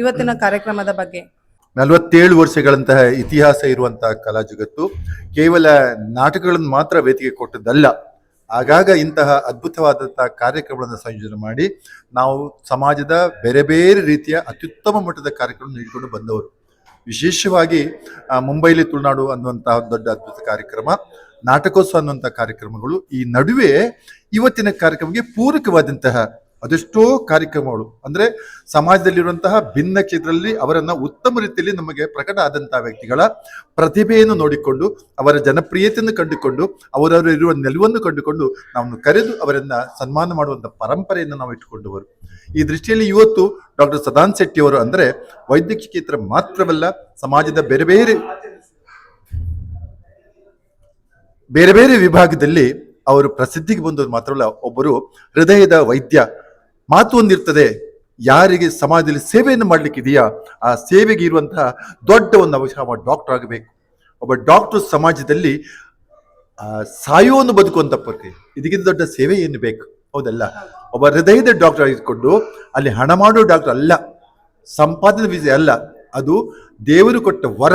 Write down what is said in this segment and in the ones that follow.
ಇವತ್ತಿನ ಕಾರ್ಯಕ್ರಮದ ಬಗ್ಗೆ. ನಲವತ್ತೇಳು ವರ್ಷಗಳಂತಹ ಇತಿಹಾಸ ಇರುವಂತಹ ಕಲಾ ಜಗತ್ತು ಕೇವಲ ನಾಟಕಗಳನ್ನು ಮಾತ್ರ ವೇದಿಕೆ ಕೊಟ್ಟದ್ದಲ್ಲ. ಆಗಾಗ ಇಂತಹ ಅದ್ಭುತವಾದಂತಹ ಕಾರ್ಯಕ್ರಮಗಳನ್ನು ಸಂಯೋಜನೆ ಮಾಡಿ ನಾವು ಸಮಾಜದ ಬೇರೆ ಬೇರೆ ರೀತಿಯ ಅತ್ಯುತ್ತಮ ಮಟ್ಟದ ಕಾರ್ಯಕ್ರಮ ನೀಡಿಕೊಂಡು ಬಂದವರು. ವಿಶೇಷವಾಗಿ ಮುಂಬೈಲಿ ತುಳುನಾಡು ಅನ್ನುವಂತಹ ದೊಡ್ಡ ಅದ್ಭುತ ಕಾರ್ಯಕ್ರಮ, ನಾಟಕೋತ್ಸವ ಅನ್ನುವಂಥ ಕಾರ್ಯಕ್ರಮಗಳು ಈ ನಡುವೆ ಇವತ್ತಿನ ಕಾರ್ಯಕ್ರಮಕ್ಕೆ ಪೂರಕವಾದಂತಹ ಅದೆಷ್ಟೋ ಕಾರ್ಯಕ್ರಮಗಳು. ಅಂದ್ರೆ ಸಮಾಜದಲ್ಲಿರುವಂತಹ ಭಿನ್ನ ಕ್ಷೇತ್ರದಲ್ಲಿ ಅವರನ್ನು ಉತ್ತಮ ರೀತಿಯಲ್ಲಿ ನಮಗೆ ಪ್ರಕಟ ಆದಂತಹ ವ್ಯಕ್ತಿಗಳ ಪ್ರತಿಭೆಯನ್ನು ನೋಡಿಕೊಂಡು, ಅವರ ಜನಪ್ರಿಯತೆಯನ್ನು ಕಂಡುಕೊಂಡು, ಅವರವರು ಇರುವ ನಿಲುವನ್ನು ಕಂಡುಕೊಂಡು ನಾವು ಕರೆದು ಅವರನ್ನು ಸನ್ಮಾನ ಮಾಡುವಂಥ ಪರಂಪರೆಯನ್ನು ನಾವು ಇಟ್ಟುಕೊಂಡವರು. ಈ ದೃಷ್ಟಿಯಲ್ಲಿ ಇವತ್ತು ಡಾಕ್ಟರ್ ಸದಾನ್ ಶೆಟ್ಟಿ ಅವರು ಅಂದ್ರೆ ವೈದ್ಯಕೀಯ ಕ್ಷೇತ್ರ ಮಾತ್ರವಲ್ಲ, ಸಮಾಜದ ಬೇರೆ ಬೇರೆ ಬೇರೆ ಬೇರೆ ವಿಭಾಗದಲ್ಲಿ ಅವರು ಪ್ರಸಿದ್ಧಿಗೆ ಬಂದದ್ದು ಮಾತ್ರವಲ್ಲ, ಒಬ್ಬರು ಹೃದಯದ ವೈದ್ಯ ಮಾತು ಒಂದಿರ್ತದೆ, ಯಾರಿಗೆ ಸಮಾಜದಲ್ಲಿ ಸೇವೆಯನ್ನು ಮಾಡ್ಲಿಕ್ಕೆ ಇದೆಯಾ ಆ ಸೇವೆಗೆ ಇರುವಂತಹ ದೊಡ್ಡ ಒಂದು ಅವಶ್ಯ ಅವ ಡಾಕ್ಟರ್ ಆಗಬೇಕು. ಒಬ್ಬ ಡಾಕ್ಟರ್ ಸಮಾಜದಲ್ಲಿ ಸಾಯುವನ್ನು ಬದುಕುವಂತ ಪ್ರಕ್ರಿಯೆ. ಇದಕ್ಕಿಂತ ದೊಡ್ಡ ಸೇವೆ ಏನು ಬೇಕು? ಹೌದಲ್ಲ? ಒಬ್ಬ ಹೃದಯದ ಡಾಕ್ಟರ್ ಆಗಿಕೊಂಡು ಅಲ್ಲಿ ಹಣ ಮಾಡೋ ಡಾಕ್ಟರ್ ಅಲ್ಲ. ಸಂಪಾದನೆ ವಿಜಯ ಅಲ್ಲ. ಅದು ದೇವರು ಕೊಟ್ಟ ವರ,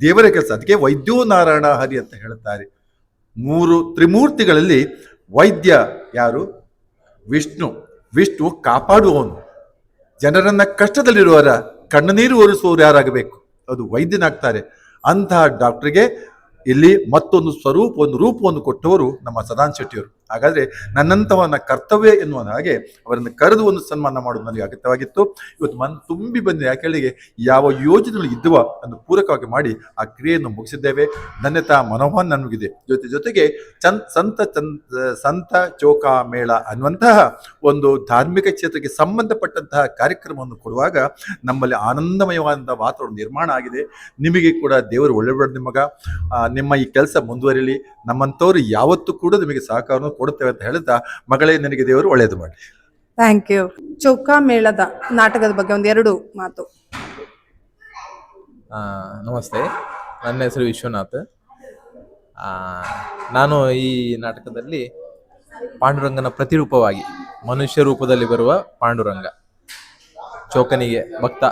ದೇವರ ಕೆಲಸ. ಅದಕ್ಕೆ ವೈದ್ಯೋ ನಾರಾಯಣ ಹರಿ ಅಂತ ಹೇಳುತ್ತಾರೆ. ಮೂರು ತ್ರಿಮೂರ್ತಿಗಳಲ್ಲಿ ವೈದ್ಯ ಯಾರು? ವಿಷ್ಣು. ವಿಷ್ಣು ಕಾಪಾಡುವವನು. ಜನರನ್ನ ಕಷ್ಟದಲ್ಲಿರುವವರ ಕಣ್ಣನೀರು ಒರೆಸುವವರು ಯಾರಾಗಬೇಕು? ಅದು ವೈದ್ಯನಾಗ್ತಾರೆ. ಅಂತಹ ಡಾಕ್ಟರ್ಗೆ ಇಲ್ಲಿ ಮತ್ತೊಂದು ಸ್ವರೂಪ ಒಂದು ರೂಪವನ್ನು ಕೊಟ್ಟವರು ನಮ್ಮ ಸದಾನ್ ಶೆಟ್ಟಿಯವರು. ಹಾಗಾದ್ರೆ ನನ್ನಂತವನ ಕರ್ತವ್ಯ ಎನ್ನುವ ಹಾಗೆ ಅವರನ್ನು ಕರೆದು ಒಂದು ಸನ್ಮಾನ ಮಾಡುವುದು ನನಗೆ ಅಗತ್ಯವಾಗಿತ್ತು. ಇವತ್ತು ಮನ್ ತುಂಬಿ ಬಂದ ಯಾಕೆಳಿಗೆ ಯಾವ ಯೋಜನೆಗಳು ಇದ್ದವ ಅನ್ನು ಪೂರಕವಾಗಿ ಮಾಡಿ ಆ ಕ್ರಿಯೆಯನ್ನು ಮುಗಿಸಿದ್ದೇವೆ. ಧನ್ಯತಾ ಮನೋಭಾವ ನನಗಿದೆ ಜೊತೆ ಜೊತೆಗೆ ಚಂದ್ ಸಂತ ಚಂದ ಸಂತ ಚೌಕಾ ಮೇಳ ಅನ್ನುವಂತಹ ಒಂದು ಧಾರ್ಮಿಕ ಕ್ಷೇತ್ರಕ್ಕೆ ಸಂಬಂಧಪಟ್ಟಂತಹ ಕಾರ್ಯಕ್ರಮವನ್ನು ಕೊಡುವಾಗ ನಮ್ಮಲ್ಲಿ ಆನಂದಮಯವಾದಂತಹ ವಾತಾವರಣ ನಿರ್ಮಾಣ ಆಗಿದೆ. ನಿಮಗೆ ಕೂಡ ದೇವರು ಒಳ್ಳೆ ನಿಮಗ ನಿಮ್ಮ ಈ ಕೆಲಸ ಮುಂದುವರಿಲಿ. ನಮ್ಮಂಥವ್ರು ಯಾವತ್ತೂ ಕೂಡ ನಿಮಗೆ ಸಹಕಾರವನ್ನು ಕೊಡುತ್ತೇವೆ ಅಂತ ಹೇಳುತ್ತಾ ಮಗಳೇ ನಿನಗೆ ದೇವರು ಒಳ್ಳೇದು ಮಾಡಿ. ಥ್ಯಾಂಕ್ ಯು ಚೌಕಾ ಮೇಳದ ನಾಟಕದ ಬಗ್ಗೆ ಒಂದು ಎರಡು ಮಾತು. ಆ, ನಮಸ್ತೆ. ನನ್ನ ಹೆಸರು ವಿಶ್ವನಾಥ್. ಆ, ನಾನು ಈ ನಾಟಕದಲ್ಲಿ ಪಾಂಡುರಂಗನ ಪ್ರತಿರೂಪವಾಗಿ ಮನುಷ್ಯ ರೂಪದಲ್ಲಿ ಬರುವ ಪಾಂಡುರಂಗ. ಚೋಕನಿಗೆ ಭಕ್ತ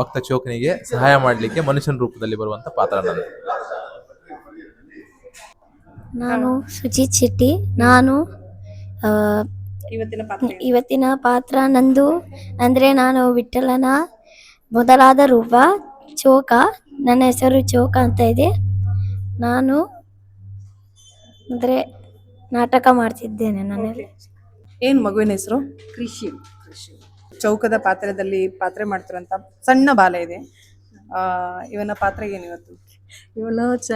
ಭಕ್ತ ಚೋಕನಿಗೆ ಸಹಾಯ ಮಾಡಲಿಕ್ಕೆ ಮನುಷ್ಯನ ರೂಪದಲ್ಲಿ ಬರುವಂತ ಪಾತ್ರ ನಂದು ನಾನು ಸುಜಿತ್ ಶೆಟ್ಟಿ ನಾನು ಆ, ಇವತ್ತಿನ ಪಾತ್ರ ಇವತ್ತಿನ ಪಾತ್ರ ನಂದು. ಅಂದರೆ ನಾನು ವಿಠಲನ ಮೊದಲಾದ ರೂಪ ಚೋಕ ನನ್ನ ಹೆಸರು ಚೋಕ ಅಂತ ಇದೆ. ನಾನು ಅಂದರೆ ನಾಟಕ ಮಾಡ್ತಿದ್ದೇನೆ ನಾನು. ಏನು ಮಗುವಿನ ಹೆಸರು? ಕೃಷಿ. ಚೌಕದ ಪಾತ್ರದಲ್ಲಿ ಪಾತ್ರೆ ಮಾಡ್ತಿರೋಂಥ ಸಣ್ಣ ಬಾಲ ಇದೆ. ಆ, ಇವನ ಪಾತ್ರ ಏನು ಇವತ್ತು? ಇವನು ಚ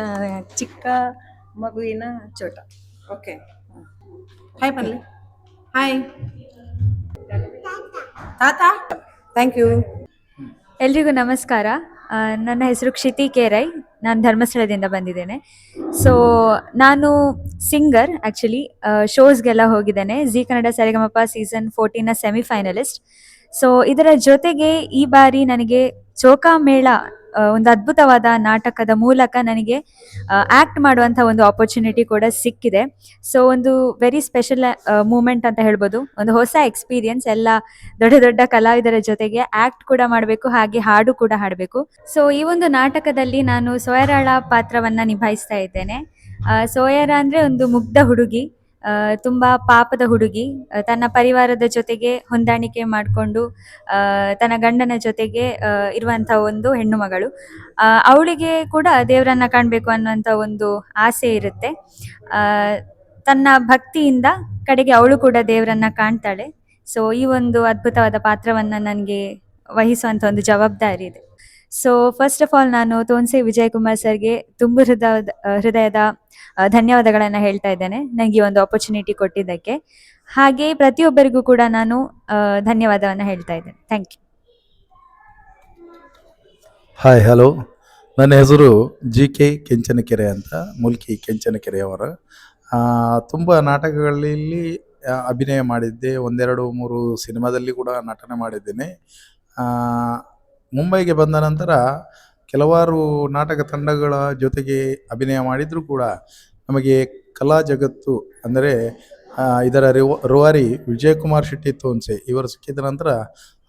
ಚಿಕ್ಕ ಮಗುವಿನ ಚೋಟ. ಓಕೆ ಹಾಯ್ ಬರ್ಲಿ ಹಾಯ್ ತಾತ. ಥ್ಯಾಂಕ್ ಯು ಎಲ್ರಿಗೂ ನಮಸ್ಕಾರ. ನನ್ನ ಹೆಸರು ಕ್ಷಿತಿ ಕೇರೈ ನಾನು ಧರ್ಮಸ್ಥಳದಿಂದ ಬಂದಿದ್ದೇನೆ. ಸೊ ನಾನು ಸಿಂಗರ್ ಆ್ಯಕ್ಚುಲಿ ಶೋಸ್ಗೆಲ್ಲ ಹೋಗಿದ್ದೇನೆ. Zee Kannada Saregamapa season fourteen semifinalist so ಇದರ ಜೊತೆಗೆ ಈ ಬಾರಿ ನನಗೆ ಚೋಕಾ ಮೇಳ ಒಂದು ಅದ್ಭುತವಾದ ನಾಟಕದ ಮೂಲಕ ನನಗೆ ಆ್ಯಕ್ಟ್ ಮಾಡುವಂಥ ಒಂದು ಆಪರ್ಚುನಿಟಿ ಕೂಡ ಸಿಕ್ಕಿದೆ. ಸೊ ಒಂದು ವೆರಿ ಸ್ಪೆಷಲ್ ಮೂಮೆಂಟ್ ಅಂತ ಹೇಳ್ಬೋದು. ಒಂದು ಹೊಸ ಎಕ್ಸ್ಪೀರಿಯನ್ಸ್ ಎಲ್ಲ ದೊಡ್ಡ ದೊಡ್ಡ ಕಲಾವಿದರ ಜೊತೆಗೆ ಆಕ್ಟ್ ಕೂಡ ಮಾಡಬೇಕು, ಹಾಗೆ ಹಾಡು ಕೂಡ ಹಾಡಬೇಕು. ಸೊ ಈ ಒಂದು ನಾಟಕದಲ್ಲಿ ನಾನು ಸೋಯರಾಳ ಪಾತ್ರವನ್ನ ನಿಭಾಯಿಸ್ತಾ ಇದ್ದೇನೆ. ಸೋಯರ ಅಂದ್ರೆ ಒಂದು ಮುಗ್ಧ ಹುಡುಗಿ. ತುಂಬಾ ಪಾಪದ ಹುಡುಗಿ ತನ್ನ ಪರಿವಾರದ ಜೊತೆಗೆ ಹೊಂದಾಣಿಕೆ ಮಾಡಿಕೊಂಡು ತನ್ನ ಗಂಡನ ಜೊತೆಗೆ ಇರುವಂತಹ ಇರುವಂತ ಒಂದು ಹೆಣ್ಣು ಮಗಳು. ಅವಳಿಗೆ ಕೂಡ ದೇವರನ್ನ ಕಾಣಬೇಕು ಅನ್ನುವಂಥ ಒಂದು ಆಸೆ ಇರುತ್ತೆ. ತನ್ನ ಭಕ್ತಿಯಿಂದ ಕಡೆಗೆ ಅವಳು ಕೂಡ ದೇವರನ್ನ ಕಾಣ್ತಾಳೆ. ಸೊ ಈ ಒಂದು ಅದ್ಭುತವಾದ ಪಾತ್ರವನ್ನ ನನಗೆ ವಹಿಸುವಂತ ಒಂದು ಜವಾಬ್ದಾರಿ ಇದೆ. ಸೊ ಫಸ್ಟ್ ಆಫ್ ಆಲ್ ನಾನು ತೋನ್ಸೆ ವಿಜಯಕುಮಾರ್ ಸರ್ಗೆ ತುಂಬ ಹೃದಯದ ಹೃದಯದ ಧನ್ಯವಾದಗಳನ್ನು ಹೇಳ್ತಾ ಇದ್ದೇನೆ. ನನಗೆ ಈ ಒಂದು ಆಪರ್ಚುನಿಟಿ ಕೊಟ್ಟಿದ್ದಕ್ಕೆ. ಹಾಗೆ ಪ್ರತಿಯೊಬ್ಬರಿಗೂ ಕೂಡ ನಾನು ಧನ್ಯವಾದವನ್ನು ಹೇಳ್ತಾ ಇದ್ದೇನೆ. ಥ್ಯಾಂಕ್ ಯು ಹಾಯ್ ಹಲೋ ನನ್ನ ಹೆಸರು ಜಿ ಕೆ ಕೆಂಚನಕೆರೆ ಅಂತ, ಮುಲ್ಕಿ ಕೆಂಚನಕೆರೆಯವರ ತುಂಬ ನಾಟಕಗಳಲ್ಲಿ ಅಭಿನಯ ಮಾಡಿದ್ದೆ. ಒಂದೆರಡು ಮೂರು ಸಿನಿಮಾದಲ್ಲಿ ಕೂಡ ನಟನೆ ಮಾಡಿದ್ದೇನೆ. ಮುಂಬೈಗೆ ಬಂದ ನಂತರ ಕೆಲವಾರು ನಾಟಕ ತಂಡಗಳ ಜೊತೆಗೆ ಅಭಿನಯ ಮಾಡಿದರೂ ಕೂಡ ನಮಗೆ ಕಲಾ ಜಗತ್ತು ಅಂದರೆ ಇದರ ರಿವ, ರೂವಾರಿ ವಿಜಯಕುಮಾರ್ ಶೆಟ್ಟಿ ತೋನ್ಸೆ ಇವರು ಸಿಕ್ಕಿದ ನಂತರ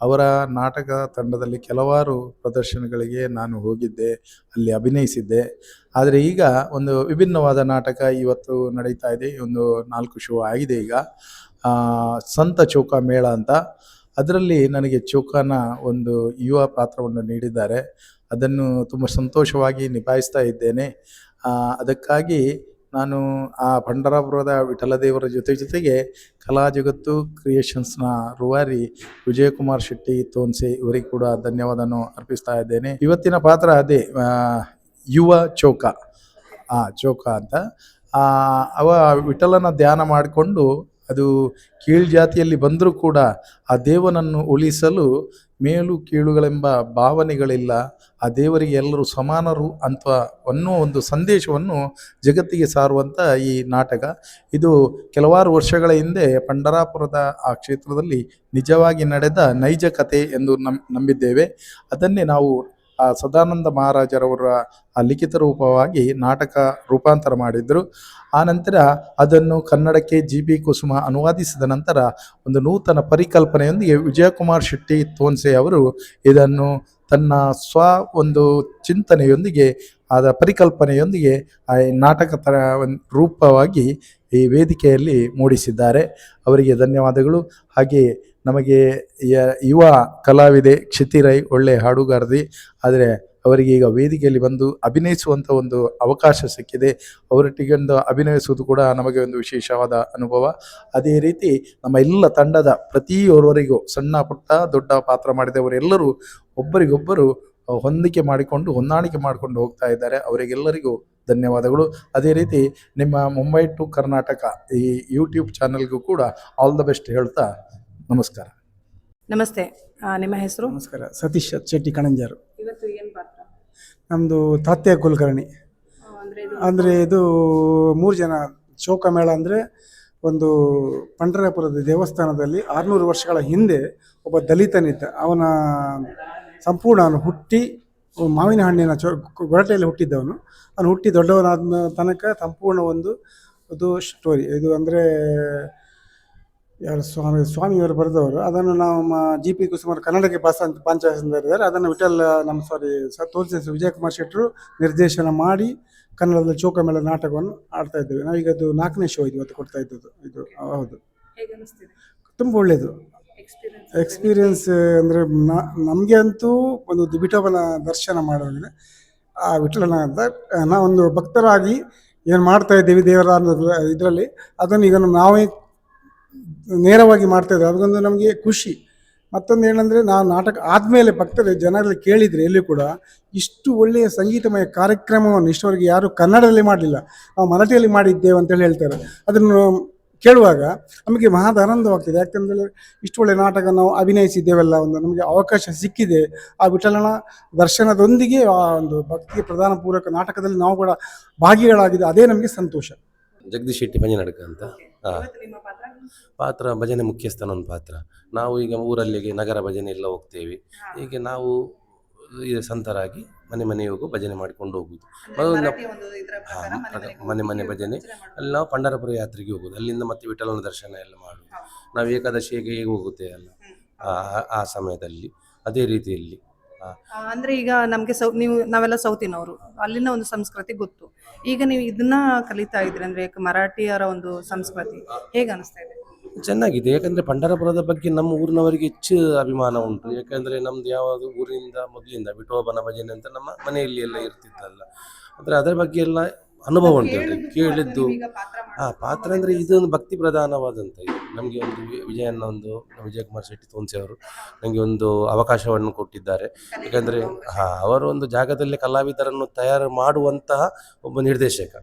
ಅವರ ನಾಟಕ ತಂಡದಲ್ಲಿ ಕೆಲವಾರು ಪ್ರದರ್ಶನಗಳಿಗೆ ನಾನು ಹೋಗಿದ್ದೆ, ಅಲ್ಲಿ ಅಭಿನಯಿಸಿದ್ದೆ. ಆದರೆ ಈಗ ಒಂದು ವಿಭಿನ್ನವಾದ ನಾಟಕ ಇವತ್ತು ನಡೀತಾ ಇದೆ, ಒಂದು ನಾಲ್ಕು ಶೋ ಆಗಿದೆ ಈಗ. ಸಂತ ಚೌಕ ಮೇಳ ಅಂತ. ಅದರಲ್ಲಿ ನನಗೆ ಚೌಕನ ಒಂದು ಯುವ ಪಾತ್ರವನ್ನು ನೀಡಿದ್ದಾರೆ. ಅದನ್ನು ತುಂಬ ಸಂತೋಷವಾಗಿ ನಿಭಾಯಿಸ್ತಾ ಇದ್ದೇನೆ. ಅದಕ್ಕಾಗಿ ನಾನು ಆ ಪಂಡರಾಪುರದ ವಿಠಲದೇವರ ಜೊತೆ ಜೊತೆಗೆ ಕಲಾ ಜಗತ್ತು ಕ್ರಿಯೇಷನ್ಸ್ನ ರೂವಾರಿ ವಿಜಯಕುಮಾರ್ ಶೆಟ್ಟಿ ತೋನ್ಸೆ ಇವರಿಗೆ ಕೂಡ ಧನ್ಯವಾದವನ್ನು ಅರ್ಪಿಸ್ತಾ ಇದ್ದೇನೆ. ಇವತ್ತಿನ ಪಾತ್ರ ಅದೇ ಯುವ ಚೌಕ. ಆ, ಚೌಕ ಅಂತ. ಅವ ವಿಠಲನ ಧ್ಯಾನ ಮಾಡಿಕೊಂಡು ಅದು ಕೀಳು ಜಾತಿಯಲ್ಲಿ ಬಂದರೂ ಕೂಡ ಆ ದೇವನನ್ನು ಉಳಿಸಲು ಮೇಲು ಕೀಳುಗಳೆಂಬ ಭಾವನೆಗಳಿಲ್ಲ. ಆ ದೇವರಿಗೆ ಎಲ್ಲರೂ ಸಮಾನರು ಅಂತ ಅನ್ನೋ ಒಂದು ಸಂದೇಶವನ್ನು ಜಗತ್ತಿಗೆ ಸಾರುವಂಥ ಈ ನಾಟಕ. ಇದು ಕೆಲವಾರು ವರ್ಷಗಳ ಹಿಂದೆ ಪಂಡರಾಪುರದ ಆ ಕ್ಷೇತ್ರದಲ್ಲಿ ನಿಜವಾಗಿ ನಡೆದ ನೈಜ ಕತೆ ಎಂದು ನಂಬಿದ್ದೇವೆ. ಅದನ್ನೇ ನಾವು ಆ ಸದಾನಂದ ಮಹಾರಾಜರವರ, ಆ ಲಿಖಿತ ರೂಪವಾಗಿ ನಾಟಕ ರೂಪಾಂತರ ಮಾಡಿದ್ರು. ಆ ನಂತರ ಅದನ್ನು ಕನ್ನಡಕ್ಕೆ ಜಿ ಬಿ ಕುಸುಮ ಅನುವಾದಿಸಿದ ನಂತರ ಒಂದು ನೂತನ ಪರಿಕಲ್ಪನೆಯೊಂದಿಗೆ ವಿಜಯಕುಮಾರ್ ಶೆಟ್ಟಿ ತೋನ್ಸೆ ಅವರು ಇದನ್ನು ತನ್ನ ಸ್ವ ಒಂದು ಚಿಂತನೆಯೊಂದಿಗೆ, ಆದ ಪರಿಕಲ್ಪನೆಯೊಂದಿಗೆ ಆ ನಾಟಕ ತರ ರೂಪವಾಗಿ ಈ ವೇದಿಕೆಯಲ್ಲಿ ಮೂಡಿಸಿದ್ದಾರೆ. ಅವರಿಗೆ ಧನ್ಯವಾದಗಳು. ಹಾಗೆ ನಮಗೆ ಯುವ ಕಲಾವಿದೆ ಕ್ಷಿತಿರೈ ಒಳ್ಳೆ ಹಾಡುಗಾರದಿ ಆದರೆ ಅವರಿಗೆ ಈಗ ವೇದಿಕೆಯಲ್ಲಿ ಬಂದು ಅಭಿನಯಿಸುವಂಥ ಒಂದು ಅವಕಾಶ ಸಿಕ್ಕಿದೆ. ಅವರೊಟ್ಟಿಗೊಂದು ಅಭಿನಯಿಸುವುದು ಕೂಡ ನಮಗೆ ಒಂದು ವಿಶೇಷವಾದ ಅನುಭವ. ಅದೇ ರೀತಿ ನಮ್ಮ ಎಲ್ಲ ತಂಡದ ಪ್ರತಿಯೊರ್ವರಿಗೂ ಸಣ್ಣ ಪುಟ್ಟ ದೊಡ್ಡ ಪಾತ್ರ ಮಾಡಿದವರೆಲ್ಲರೂ ಒಬ್ಬರಿಗೊಬ್ಬರು ಹೊಂದಿಕೆ ಮಾಡಿಕೊಂಡು, ಹೊಂದಾಣಿಕೆ ಮಾಡಿಕೊಂಡು ಹೋಗ್ತಾ ಇದ್ದಾರೆ. ಅವರಿಗೆಲ್ಲರಿಗೂ ಧನ್ಯವಾದಗಳು. ಅದೇ ರೀತಿ ನಿಮ್ಮ ಮುಂಬೈ ಟು ಕರ್ನಾಟಕ ಈ ಯೂಟ್ಯೂಬ್ ಚಾನಲ್ಗೂ ಕೂಡ ಆಲ್ ದ ಬೆಸ್ಟ್ ಹೇಳ್ತಾ ನಮಸ್ಕಾರ. ನಮಸ್ತೆ. ಆ, ನಿಮ್ಮ ಹೆಸರು? ನಮಸ್ಕಾರ. ಸತೀಶ್ ಶೆಟ್ಟಿ ಕಣಂಜಾರು. ಇವತ್ತು ಏನು ಪಾತ್ರ? ನಮ್ಮದು ತಾತ್ಯ ಕುಲಕರ್ಣಿ. ಅಂದ್ರೆ ಅಂದರೆ ಇದು ಮೂರು ಜನ ಶೋಕ ಮೇಳ ಅಂದರೆ ಒಂದು ಪಂಡರಪುರದ ದೇವಸ್ಥಾನದಲ್ಲಿ ಆರುನೂರು ವರ್ಷಗಳ ಹಿಂದೆ ಒಬ್ಬ ದಲಿತನಿದ್ದ. ಅವನ ಸಂಪೂರ್ಣ ಅವನು ಹುಟ್ಟಿ ಮಾವಿನ ಹಣ್ಣಿನ ಚೊ ಗೊರಟೆಯಲ್ಲಿ ಹುಟ್ಟಿದ್ದವನು. ಅವನು ಹುಟ್ಟಿ ದೊಡ್ಡವನಾದ ತನಕ ಸಂಪೂರ್ಣ ಒಂದು ಅದು ಸ್ಟೋರಿ ಇದು ಅಂದರೆ ಯಾರು ಸ್ವಾಮಿ ಸ್ವಾಮಿಯವರು ಬರೆದವರು. ಅದನ್ನು ನಾವು ಜಿ ಪಿ ಕುಸುಮಾರ್ ಕನ್ನಡಕ್ಕೆ ಪಾಸಂತ ಅಂತ ಪಾಂಚಾಲಿದ್ದಾರೆ ಅದನ್ನು ವಿಠಲ್ ನಮ್ಮ ಸಾರಿ ತೋರಿಸಿ ವಿಜಯಕುಮಾರ್ ಶೆಟ್ಟರು ನಿರ್ದೇಶನ ಮಾಡಿ ಕನ್ನಡದಲ್ಲಿ ಚೌಕಮೇಳ ನಾಟಕವನ್ನು ಆಡ್ತಾ ಇದ್ದೇವೆ. ನಾವೀಗ ಅದು ನಾಲ್ಕನೇ ಶೋ ಇದು ಇವತ್ತು ಕೊಡ್ತಾ ಇದ್ದದ್ದು. ಇದು ಹೌದು. ತುಂಬ ಒಳ್ಳೆಯದು ಎಕ್ಸ್ಪೀರಿಯನ್ಸ್ ಅಂದರೆ ನಮಗೆ ಅಂತೂ ಒಂದು ವಿಠಲನ ದರ್ಶನ ಮಾಡೋದಿದೆ ಆ ವಿಠಲನ ಅಂತ ನಾವೊಂದು ಭಕ್ತರಾಗಿ ಏನು ಮಾಡ್ತಾ ಇದ್ದೀವಿ ದೇವರ ಇದರಲ್ಲಿ ಅದನ್ನು ಈಗ ನಾವೇ ನೇರವಾಗಿ ಮಾಡ್ತಾ ಇದ್ದಾರೆ ಅದೊಂದು ನಮಗೆ ಖುಷಿ. ಮತ್ತೊಂದು ಏನಂದರೆ ನಾವು ನಾಟಕ ಆದಮೇಲೆ ಭಕ್ತರು ಜನರಲ್ಲಿ ಕೇಳಿದರೆ ಎಲ್ಲಿ ಕೂಡ ಇಷ್ಟು ಒಳ್ಳೆಯ ಸಂಗೀತಮಯ ಕಾರ್ಯಕ್ರಮವನ್ನು ಇಷ್ಟವರೆಗೆ ಯಾರು ಕನ್ನಡದಲ್ಲಿ ಮಾಡಲಿಲ್ಲ. ನಾವು ಮರಾಠಿಯಲ್ಲಿ ಮಾಡಿದ್ದೇವೆ ಅಂತೇಳಿ ಹೇಳ್ತಾರೆ. ಅದನ್ನು ಕೇಳುವಾಗ ನಮಗೆ ಮಹಾದ ಆನಂದವಾಗ್ತದೆ. ಯಾಕಂದರೆ ಇಷ್ಟು ಒಳ್ಳೆಯ ನಾಟಕ ನಾವು ಅಭಿನಯಿಸಿದ್ದೇವೆಲ್ಲ ಒಂದು ನಮಗೆ ಅವಕಾಶ ಸಿಕ್ಕಿದೆ. ಆ ವಿಠಲನ ದರ್ಶನದೊಂದಿಗೆ ಆ ಒಂದು ಭಕ್ತಿ ಪ್ರಧಾನ ಪೂರಕ ನಾಟಕದಲ್ಲಿ ನಾವು ಕೂಡ ಭಾಗಿಗಳಾಗಿದೆ ಅದೇ ನಮಗೆ ಸಂತೋಷ. ಜಗದೀಶ್ ಶೆಟ್ಟಿ ಭಜನಡ್ಕ ಅಂತ. ಹಾ. ಪಾತ್ರ? ಭಜನೆ ಮುಖ್ಯಸ್ಥನ ಒಂದು ಪಾತ್ರ. ನಾವು ಈಗ ಊರಲ್ಲಿಗೆ ನಗರ ಭಜನೆ ಎಲ್ಲ ಹೋಗ್ತೇವೆ. ಹೀಗೆ ನಾವು ಸಂತರಾಗಿ ಮನೆ ಮನೆಗೆ ಹೋಗು ಭಜನೆ ಮಾಡಿಕೊಂಡು ಹೋಗುದು. ಅದೊಂದು ಮನೆ ಮನೆ ಭಜನೆ. ಅಲ್ಲಿ ನಾವು ಪಂಡರಪುರ ಯಾತ್ರೆಗೆ ಹೋಗುದು. ಅಲ್ಲಿಂದ ಮತ್ತೆ ವಿಠಲನ ದರ್ಶನ ಎಲ್ಲ ಮಾಡುದು. ನಾವು ಏಕಾದಶಿಗೆ ಹೇಗೆ ಹೋಗುತ್ತೇವೆ ಅಲ್ಲ? ಆ- ಸಮಯದಲ್ಲಿ ಅದೇ ರೀತಿಯಲ್ಲಿ. ಅಂದ್ರೆ ಈಗ ನಮ್ಗೆ ಸೌ, ನೀವು, ನಾವೆಲ್ಲ ಸೌತಿನವರು. ಅಲ್ಲಿನ ಒಂದು ಸಂಸ್ಕೃತಿ ಗೊತ್ತು. ಈಗ ನೀವು ಇದನ್ನ ಕಲಿತಾ ಇದ್ರಿ ಅಂದ್ರೆ ಮರಾಠಿಯರ ಒಂದು ಸಂಸ್ಕೃತಿ, ಹೇಗೆ ಅನಿಸ್ತಾ ಇದೆ? ಚೆನ್ನಾಗಿದೆ. ಯಾಕಂದ್ರೆ ಪಂಡರಪುರದ ಬಗ್ಗೆ ನಮ್ಮ ಊರಿನವರಿಗೆ ಹೆಚ್ಚು ಅಭಿಮಾನ ಉಂಟು. ಯಾಕಂದ್ರೆ ನಮ್ದು ಯಾವುದು ಊರಿನಿಂದ ಮೊದಲಿಂದ ವಿಠೋಬನ ಭಜನೆ ಅಂತ ನಮ್ಮ ಮನೆಯಲ್ಲಿ ಎಲ್ಲ ಇರ್ತಿತ್ತಲ್ಲ. ಅಂದ್ರೆ ಅದರ ಬಗ್ಗೆ ಎಲ್ಲ ಅನುಭವ ಉಂಟು ಅವ್ರಿಗೆ. ಕೇಳಿದ್ದು ಆ ಪಾತ್ರ ಅಂದ್ರೆ ಇದೊಂದು ಭಕ್ತಿ ಪ್ರಧಾನವಾದಂತ ಇದು. ನಮಗೆ ಒಂದು ವಿಜಯನ್ನ ಒಂದು ವಿಜಯಕುಮಾರ್ ಶೆಟ್ಟಿ ತೋನ್ಸಿ ಅವರು ನನಗೆ ಒಂದು ಅವಕಾಶವನ್ನು ಕೊಟ್ಟಿದ್ದಾರೆ. ಯಾಕಂದ್ರೆ ಹಾ ಅವರು ಒಂದು ಜಾಗದಲ್ಲಿ ಕಲಾವಿದರನ್ನು ತಯಾರು ಮಾಡುವಂತಹ ಒಬ್ಬ ನಿರ್ದೇಶಕ.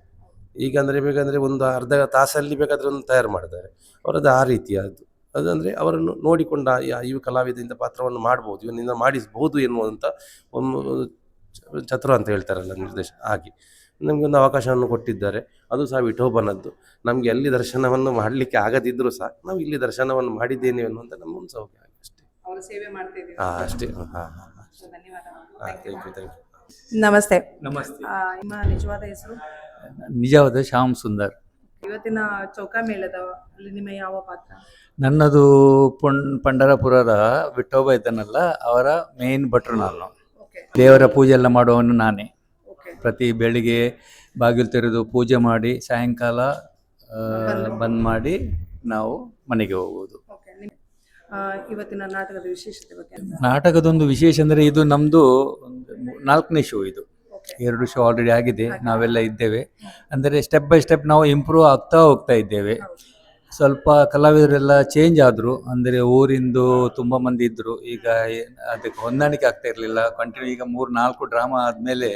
ಈಗ ಅಂದ್ರೆ ಬೇಕಂದ್ರೆ ಒಂದು ಅರ್ಧ ತಾಸಲ್ಲಿ ಬೇಕಾದ್ರೆ ಒಂದು ತಯಾರು ಮಾಡಿದ್ದಾರೆ. ಅವರದ್ದು ಆ ರೀತಿಯಾದ್ದು ಅದಂದ್ರೆ ಅವರನ್ನು ನೋಡಿಕೊಂಡ ಇವು ಈ ಕಲಾವಿದರಿಂದ ಪಾತ್ರವನ್ನು ಮಾಡ್ಬೋದು ಇವನಿಂದ ಮಾಡಿಸಬಹುದು ಎನ್ನುವಂಥ ಒಂದು ಚತುರ ಅಂತ ಹೇಳ್ತಾರಲ್ಲ ನಿರ್ದೇಶ ಹಾಗೆ. ನಮಗೆ ಒಂದು ಅವಕಾಶವನ್ನು ಕೊಟ್ಟಿದ್ದಾರೆ. ಅದು ಸಹ ವಿಠೋಬನದ್ದು. ನಮಗೆ ಅಲ್ಲಿ ದರ್ಶನವನ್ನು ಮಾಡಲಿಕ್ಕೆ ಆಗದಿದ್ದರೂ ಸಹ ನಾವು ಇಲ್ಲಿ ದರ್ಶನವನ್ನು ಮಾಡಿದ್ದೇನೆ ಅನ್ನುವಂಥ ನಮ್ಮ ಒಂದು ಸೌಖ್ಯ ಅಷ್ಟೇ. ಅವರ ಸೇವೆ ಮಾಡ್ತಾ ಹಾಂ ಅಷ್ಟೇ. ಹಾಂ ಹಾಂ ಹಾಂ. ಧನ್ಯವಾದಗಳು. ಥ್ಯಾಂಕ್ ಯು ಥ್ಯಾಂಕ್ ಯು ನಮಸ್ತೆ. ನಮಸ್ತೆ. ನಿಮ್ಮ ನಿಜವಾದ ಹೆಸರು? ನಿಜವಾದ ಶ್ಯಾಮ್ ಸುಂದರ್. ಇವತ್ತಿನ ಚೌಕಾ ಮೇಳದ ಅಲ್ಲಿ ನಿಮ್ಮ ಯಾವ ಪಾತ್ರ? ನನ್ನದು ಪುಣ್ ಪಂಡರಪುರದ ವಿಠೋಬ ಇದ್ದಾನಲ್ಲ ಅವರ ಮೇನ್ ಭಟ್ರು ನಾನು. ಓಕೆ ದೇವರ ಪೂಜೆ ಎಲ್ಲ ಮಾಡುವವನು ನಾನೇ. ಪ್ರತಿ ಬೆಳಿಗ್ಗೆ ಬಾಗಿಲು ತೆರೆದು ಪೂಜೆ ಮಾಡಿ ಸಾಯಂಕಾಲ ಬಂದ್ ಮಾಡಿ. ನಾವು ಮನೆಗೆ ಹೋಗುವುದು ಇವತ್ತಿನ ನಾಟಕದ ವಿಶೇಷತೆ ಬಗ್ಗೆ. ನಾಟಕದೊಂದು ವಿಶೇಷ ಅಂದರೆ ಇದು ನಮ್ಮದು ನಾಲ್ಕನೇ ಶೋ ಇದು. ಎರಡು ಶೋ ಆಲ್ರೆಡಿ ಆಗಿದೆ ನಾವೆಲ್ಲ ಇದ್ದೇವೆ. ಅಂದರೆ ಸ್ಟೆಪ್ ಬೈ ಸ್ಟೆಪ್ ನಾವು ಇಂಪ್ರೂವ್ ಆಗ್ತಾ ಹೋಗ್ತಾ ಇದ್ದೇವೆ. ಸ್ವಲ್ಪ ಕಲಾವಿದರೆಲ್ಲ ಚೇಂಜ್ ಆದರು. ಅಂದರೆ ಊರಿಂದು ತುಂಬ ಮಂದಿ ಇದ್ದರು ಈಗ ಅದಕ್ಕೆ ಹೊಂದಾಣಿಕೆ ಆಗ್ತಾ ಇರಲಿಲ್ಲ. ಕಂಟಿನ್ಯೂ ಈಗ ಮೂರು ನಾಲ್ಕು ಡ್ರಾಮಾ ಆದಮೇಲೆ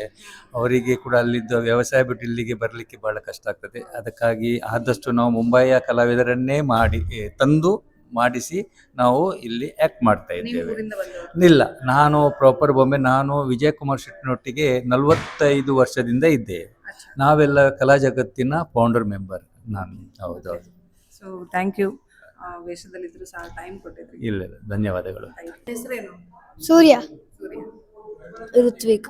ಅವರಿಗೆ ಕೂಡ ಅಲ್ಲಿದ್ದ ವ್ಯವಸಾಯ ಬಿಟ್ಟು ಇಲ್ಲಿಗೆ ಬರಲಿಕ್ಕೆ ಭಾಳ ಕಷ್ಟ ಆಗ್ತದೆ. ಅದಕ್ಕಾಗಿ ಆದಷ್ಟು ನಾವು ಮುಂಬೈಯ ಕಲಾವಿದರನ್ನೇ ಮಾಡಿ ತಂದು ಮಾಡಿಸಿ ನಾವು ಇಲ್ಲಿ ಆ್ಯಕ್ಟ್ ಮಾಡ್ತಾ ಇದ್ದೇವೆ. ಇಲ್ಲ ನಾನು ಪ್ರಾಪರ್ ಬೊಂಬೆ ನಾನು ವಿಜಯ್ ಕುಮಾರ್ ಶೆಟ್ಟಿನೊಟ್ಟಿಗೆ ನಲವತ್ತೈದು ವರ್ಷದಿಂದ ಇದ್ದೆ. ನಾವೆಲ್ಲ ಕಲಾ ಜಗತ್ತಿನ ಫೌಂಡರ್ ಮೆಂಬರ್ ನಾನು. ಹೌದೌದು ಸೊ ಥ್ಯಾಂಕ್ ಯು ವೇಷದಲ್ಲಿದ್ರು ಸಹ ಟೈಮ್ ಕೊಟ್ಟಿದ್ರಿ ಇಲ್ಲ ಇಲ್ಲ, ಧನ್ಯವಾದಗಳು ಹೆಸರೇನು ಸೂರ್ಯ ಸೂರ್ಯ ಋತ್ವಿಕ್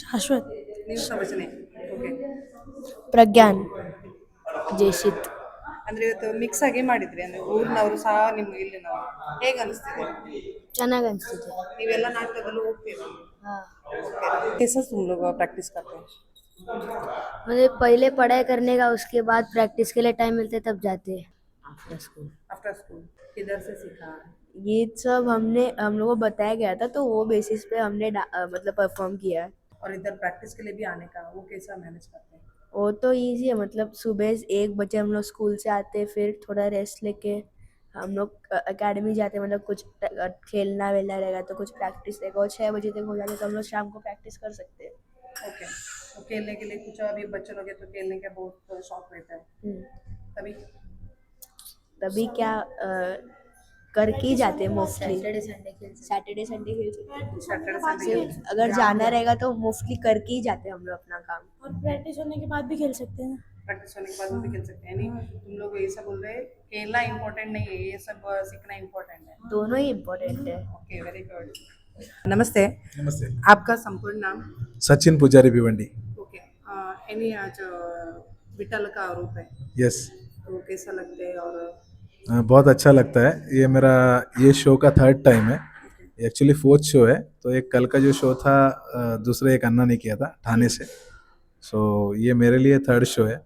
ಶಾಶ್ವತ್ ನೀವು ಸಂರಚನೆ ಓಕೆ ಪ್ರಜ್ಞಾನ್ ಜಯಶಿತ್ ಅಂದ್ರೆ ಇವತ್ತು ಮಿಕ್ಸ್ ಆಗಿ ಮಾಡಿದ್ರಿ ಅಂದ್ರೆ ಊರಿನವರು ಸಹ ನಿಮ್ಮ ಇಲ್ಲಿನವರು ಹೇಗೆ ಅನಿಸ್ತಿದೆ ಚೆನ್ನಾಗಿ ಅನಿಸ್ತಿದೆ ನೀವೆಲ್ಲ ನಾಟಕದಲ್ಲೂ ಹೋಗ್ತೀರಾ कैसा तुम लोग प्रैक्टिस करते हैं मुझे पहले पढ़ाई करने का उसके बाद प्रैक्टिस के लिए टाइम मिलते तब जाते। आफ्टर स्कूल आफ्टर स्कूल किधर से सीखा? ये सब हमने हम लोग को बताया गया था तो वो बेसिस पे हमने मतलब परफॉर्म किया। है और इधर प्रैक्टिस के लिए भी आने का वो कैसा मैनेज करते हैं? वो तो ईजी है मतलब सुबह एक बजे हम लोग स्कूल से आते फिर थोड़ा रेस्ट लेके हम लोग एकेडमी जाते मतलब कुछ खेलना वेलना रहेगा तो कुछ प्रैक्टिस रहेगा और छः बजे तक हो जाता है तो हम लोग शाम को प्रैक्टिस कर सकते हैं। ओके तो खेलने के लिए कुछ अभी बच्चे लोग तो खेलने का बहुत शौक रहता है। हम्म। तभी। तभी क्या कर के ही जाते हैं मोस्टली सैटरडे संडे खेल सैटरडे संडे खेल सकते हैं। सैटरडे संडे सिर्फ़ अगर जाना रहेगा तो मोस्टली करके ही जाते हैं हम लोग अपना काम। और प्रैक्टिस होने के बाद भी खेल सकते हैं। प्रैक्टिस होने के बाद भी खेल सकते हैं। नहीं तुम लोग ऐसा बोल रहे हैं खेलना इम्पोर्टेंट नहीं है ये सब सीखना इम्पोर्टेंट है। दोनों ही इम्पोर्टेंट है। ओके वेरी गुड नमस्ते। नमस्ते। आपका संपूर्ण नाम? सचिन पुजारी भिवंडी। आज अ, विठल का रूप है? यस तो कैसा लगता है और बहुत अच्छा लगता है। ये मेरा ये शो का थर्ड टाइम है। एक्चुअली फोर्थ शो है। तो एक कल का जो शो था दूसरे एक अन्ना ने किया था ठाणे से। सो so, ये मेरे लिए थर्ड शो है।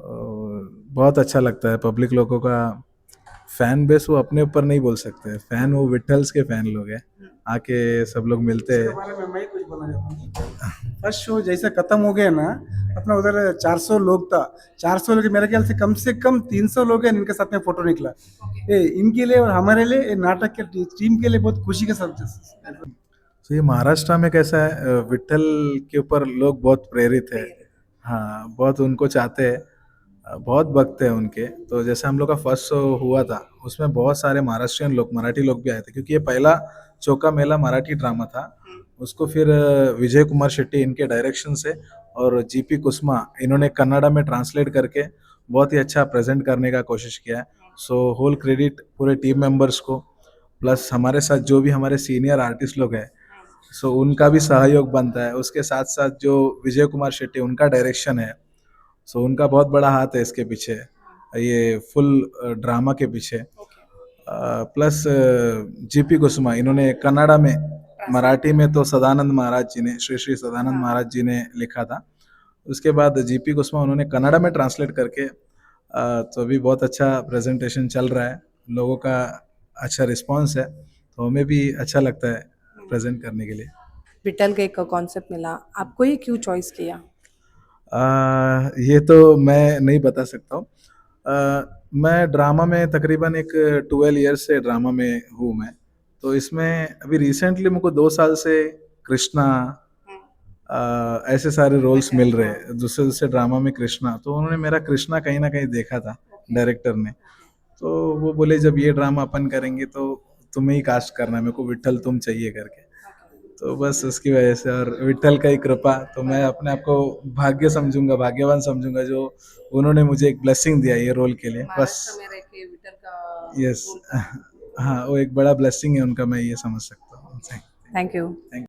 और बहुत अच्छा लगता है। पब्लिक लोगों का फ़ैन बेस वो अपने ऊपर नहीं बोल सकते। फ़ैन वो विठल्स के फ़ैन लोग हैं। आके सब लोग मिलते हैं। बारे में मैं कुछ बोलना चाहता हूँ। फ़र्स्ट शो जैसे खत्म हो गया ना अपना उधर 400 लोग था। 400 लोग मेरे ख्याल से कम से कम 300 लोग हैं इनके साथ में फ़ोटो निकला। ये इनके लिए और हमारे लिए नाटक के टीम के लिए बहुत खुशी का सब तो ये महाराष्ट्र में कैसा है? विठल के ऊपर लोग बहुत प्रेरित है। हाँ बहुत उनको चाहते हैं। बहुत भक्त है उनके। तो जैसे हम लोग का फ़र्स्ट शो हुआ था, उसमें बहुत सारे महाराष्ट्रियन लोग, मराठी लोग भी आए थे, क्योंकि ये पहला चौका मेला मराठी ड्रामा था। उसको फिर विजय कुमार शेट्टी इनके डायरेक्शन से और जीपी कुसुमा इन्होंने कन्नाडा में ट्रांसलेट करके बहुत ही अच्छा प्रेजेंट करने का कोशिश किया है। सो होल क्रेडिट पूरे टीम मेंबर्स को प्लस हमारे साथ जो भी हमारे सीनियर आर्टिस्ट लोग हैं सो उनका भी सहयोग बनता है। उसके साथ साथ जो विजय कुमार शेट्टी, उनका डायरेक्शन है सो उनका बहुत बड़ा हाथ है इसके पीछे। ये फुल ड्रामा के पीछे। प्लस जीपी कुसुमा इन्होंने कन्नड़ा में मराठी में तो सदानंद महाराज जी ने श्री श्री सदानंद महाराज जी ने लिखा था। उसके बाद जीपी कुसुमा उन्होंने कन्नड़ा में ट्रांसलेट करके तो अभी बहुत अच्छा प्रेजेंटेशन चल रहा है। लोगों का अच्छा रिस्पांस है। तो हमें भी अच्छा लगता है प्रेजेंट करने के लिए। विठल का एक कॉन्सेप्ट मिला। आपको ये क्यों चॉइस किया? आ, ये तो मैं नहीं बता सकता हूँ। आ, मैं ड्रामा में तकरीबन एक ट्वेल्व ईयर्स से ड्रामा में हूँ मैं। तो इसमें अभी रिसेंटली मुझको दो साल से कृष्णा आ, ऐसे सारे रोल्स मिल रहे हैं दूसरे दूसरे ड्रामा में कृष्णा। तो उन्होंने मेरा कृष्णा कहीं ना कहीं देखा था डायरेक्टर ने। तो वो बोले जब ये ड्रामा अपन करेंगे तो तुम्हें ही कास्ट करना है मेरे को विठल तुम चाहिए करके। तो बस उसकी वजह से और विठल का ही कृपा। तो मैं अपने आप को भाग्य समझूँगा भाग्यवान समझूँगा जो उन्होंने मुझे एक ब्लेसिंग दिया ये रोल के लिए। बस। यस हाँ वो एक बड़ा ब्लेसिंग है उनका मैं ये समझ सकता हूँ। Thank you thank